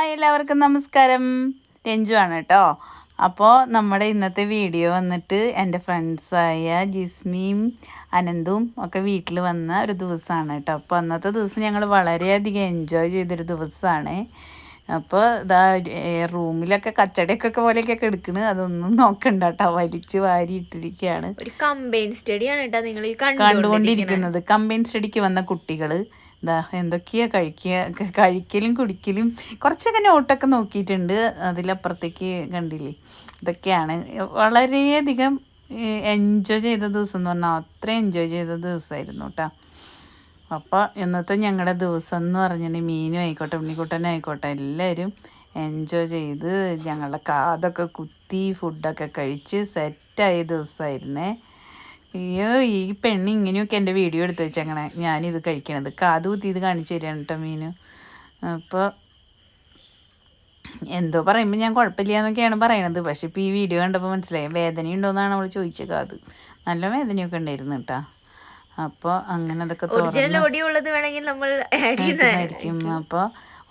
Hi എല്ലാവർക്കും നമസ്കാരം. രഞ്ജു ആണ് കേട്ടോ. അപ്പോൾ നമ്മുടെ ഇന്നത്തെ വീഡിയോ വന്നിട്ട് എന്റെ ഫ്രണ്ട്സായ ജിസ്മിയും അനന്തും ഒക്കെ വീട്ടിൽ വന്ന ഒരു ദിവസമാണ് കേട്ടോ. അപ്പോൾ അന്നത്തെ ദിവസം ഞങ്ങൾ വളരെയധികം എൻജോയ് ചെയ്തൊരു ദിവസമാണ്. അപ്പോൾ ഇതാ റൂമിലൊക്കെ കച്ചടയൊക്കെ പോലെയൊക്കെ എടുക്കണ്. അതൊന്നും നോക്കണ്ട കേട്ടോ. വലിച്ചു വാരി ഇട്ടിരിക്കുകയാണ് ഒരു കമ്പൈൻ സ്റ്റഡിയാണ് കേട്ടോ നിങ്ങൾ കണ്ടുകൊണ്ടിരിക്കുന്നത്. കമ്പൈൻ സ്റ്റഡിക്ക് വന്ന കുട്ടികൾ ഇതാ എന്തൊക്കെയാണ് കഴിക്കുക കഴിക്കലും കുടിക്കലും. കുറച്ചൊക്കെ നോട്ടൊക്കെ നോക്കിയിട്ടുണ്ട് അതിലപ്പുറത്തേക്ക് കണ്ടില്ലേ. ഇതൊക്കെയാണ്. വളരെയധികം എൻജോയ് ചെയ്ത ദിവസം എന്ന് പറഞ്ഞാൽ അത്ര എൻജോയ് ചെയ്ത ദിവസമായിരുന്നു കേട്ടോ അപ്പോൾ ഇന്നത്തെ ഞങ്ങളുടെ ദിവസം എന്ന് പറഞ്ഞാൽ മീനും ആയിക്കോട്ടെ ഉണ്ണിക്കുട്ടനായിക്കോട്ടെ എല്ലാവരും എൻജോയ് ചെയ്ത് ഞങ്ങളുടെ കാതൊക്കെ കുത്തി ഫുഡൊക്കെ കഴിച്ച് സെറ്റായ ദിവസമായിരുന്നേ അയ്യോ ഈ പെണ്ണ് ഇങ്ങനെയൊക്കെ എന്റെ വീഡിയോ എടുത്ത് വെച്ചങ്ങനെ ഞാനിത് കഴിക്കണത്. കാത് കുത്തി ഇത് കാണിച്ചു തരാണ് കേട്ടോ മീന്. അപ്പോൾ എന്തോ പറയുമ്പോൾ ഞാൻ കുഴപ്പമില്ല എന്നൊക്കെയാണ് പറയണത്. പക്ഷെ ഇപ്പോൾ ഈ വീഡിയോ കണ്ടപ്പോൾ മനസ്സിലായി. വേദന ഉണ്ടോയെന്നാണ് അവൾ ചോദിച്ചത് കാത്. നല്ല വേദനയൊക്കെ ഉണ്ടായിരുന്നു കേട്ടോ അപ്പോൾ അങ്ങനെ അതൊക്കെ തോന്നുന്നു അപ്പോൾ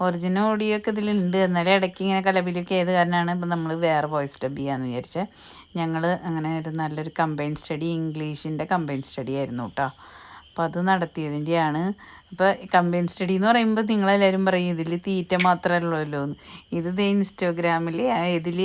ഒറിജിനൽ ഓഡിയോ ഒക്കെ ഇതിലുണ്ട്. എന്നാലും ഇടയ്ക്ക് ഇങ്ങനെ കലബിലൊക്കെ ഏത് കാരണമാണ് ഇപ്പം നമ്മൾ വേറെ വോയിസ് ഡബ് ചെയ്യാന്ന് വിചാരിച്ചത് ഞങ്ങൾ അങ്ങനെ ഒരു നല്ലൊരു കമ്പൈൻ സ്റ്റഡി ഇംഗ്ലീഷിന്റെ കമ്പൈൻ സ്റ്റഡി ആയിരുന്നു കേട്ടോ അപ്പോൾ അത് നടത്തിയതിന്റെയാണ്. അപ്പോൾ കമ്പൈൻ സ്റ്റഡി എന്ന് പറയുമ്പോൾ നിങ്ങളെല്ലാവരും പറയും ഇതിൽ തീറ്റ മാത്രമല്ലല്ലോ എന്ന്. ഇത് ഇതേ ഇൻസ്റ്റാഗ്രാമിൽ ഇതിൽ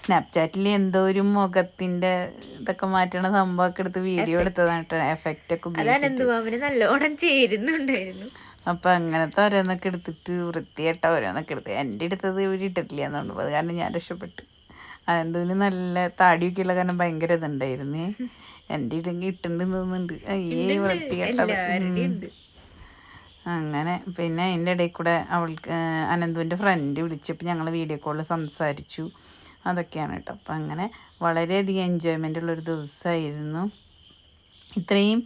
സ്നാപ്ചാറ്റിൽ എന്തോ ഒരു മുഖത്തിന്റെ ഇതൊക്കെ മാറ്റണ സംഭവമൊക്കെ എടുത്ത് വീഡിയോ എടുത്തതാണ് എഫക്റ്റൊക്കെ എഫക്റ്റ് ഒക്കെ ഉപയോഗിച്ചിട്ട്. നല്ലോണം ചേരുന്നുണ്ടായിരുന്നു അപ്പം അങ്ങനത്തെ ഓരോന്നൊക്കെ എടുത്തിട്ട് വൃത്തിയായിട്ട ഓരോന്നൊക്കെ എടുത്ത്. എന്റെ അടുത്തത് ഇവിടെ ഇട്ടിട്ടില്ല എന്നുണ്ട് അത് കാരണം ഞാൻ രക്ഷപ്പെട്ട്. അതെന്തോന് നല്ല താടിയൊക്കെ ഉള്ള കാരണം ഭയങ്കര ഇതുണ്ടായിരുന്നേ. എന്റെ ഇടങ്കിൽ ഇട്ടുണ്ടെന്ന് തോന്നുന്നുണ്ട്. അയ്യേ വൃത്തിയായിട്ട് അങ്ങനെ പിന്നെ അതിന്റെ ഇടയിൽ കൂടെ അവൾക്ക് അനന്തുവിന്റെ ഫ്രണ്ട് വിളിച്ചപ്പോൾ ഞങ്ങൾ വീഡിയോ കോളിൽ സംസാരിച്ചു. അതൊക്കെയാണ് കേട്ടോ. അപ്പം അങ്ങനെ വളരെയധികം എൻജോയ്മെന്റ് ഉള്ളൊരു ദിവസമായിരുന്നു ഇത്രയും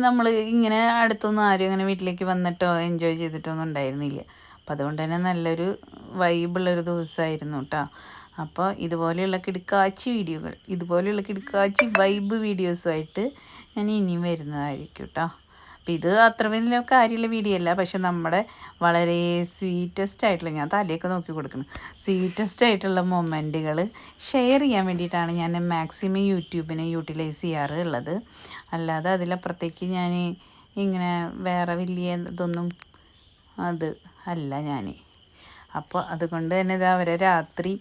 നമ്മൾ ഇങ്ങനെ അടുത്തൊന്നും ആരും ഇങ്ങനെ വീട്ടിലേക്ക് വന്നിട്ടോ എൻജോയ് ചെയ്തിട്ടോ ഒന്നും ഉണ്ടായിരുന്നില്ല. അപ്പം അതുകൊണ്ട് തന്നെ നല്ലൊരു വൈബുള്ളൊരു ദിവസമായിരുന്നു കേട്ടോ അപ്പോൾ ഇതുപോലെയുള്ള കിടക്കാച്ചി വീഡിയോകൾ ഇതുപോലെയുള്ള കിടക്കാച്ചി വൈബ് വീഡിയോസുമായിട്ട് ഞാൻ ഇനിയും വരുന്നതായിരിക്കും കേട്ടോ അപ്പം ഇത് അത്ര വലിയ കാര്യമുള്ള വീഡിയോ അല്ല. പക്ഷെ നമ്മുടെ വളരെ സ്വീറ്റസ്റ്റ് ആയിട്ടുള്ള ഞാൻ തലയൊക്കെ നോക്കി കൊടുക്കണം സ്വീറ്റസ്റ്റ് ആയിട്ടുള്ള മൊമെന്റുകൾ ഷെയർ ചെയ്യാൻ വേണ്ടിയിട്ടാണ് ഞാൻ മാക്സിമം യൂട്യൂബിനെ യൂട്ടിലൈസ് ചെയ്യാറ് ഉള്ളത്. അല്ലാതെ അതിലപ്പുറത്തേക്ക് ഞാൻ ഇങ്ങനെ വേറെ വലിയ ഇതൊന്നും അത് അല്ല ഞാൻ അപ്പോൾ അതുകൊണ്ട് തന്നെ ഇത് അവരെ രാത്രി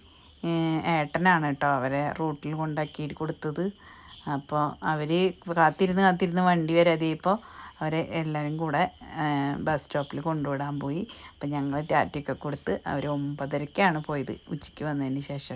ഏട്ടനാണ് കേട്ടോ അവരെ റൂട്ടിൽ കൊണ്ടാക്കി കൊടുത്തത്. അപ്പോൾ അവർ കാത്തിരുന്ന് കാത്തിരുന്ന് വണ്ടി വരാതെ ഇപ്പോൾ അവരെ എല്ലാവരും കൂടെ ബസ് സ്റ്റോപ്പിൽ കൊണ്ടുവിടാൻ പോയി. അപ്പം ഞങ്ങൾ ടാറ്റയൊക്കെ കൊടുത്ത് അവർ ഒമ്പതരയ്ക്കാണ് പോയത് ഉച്ചയ്ക്ക് വന്നതിന് ശേഷം.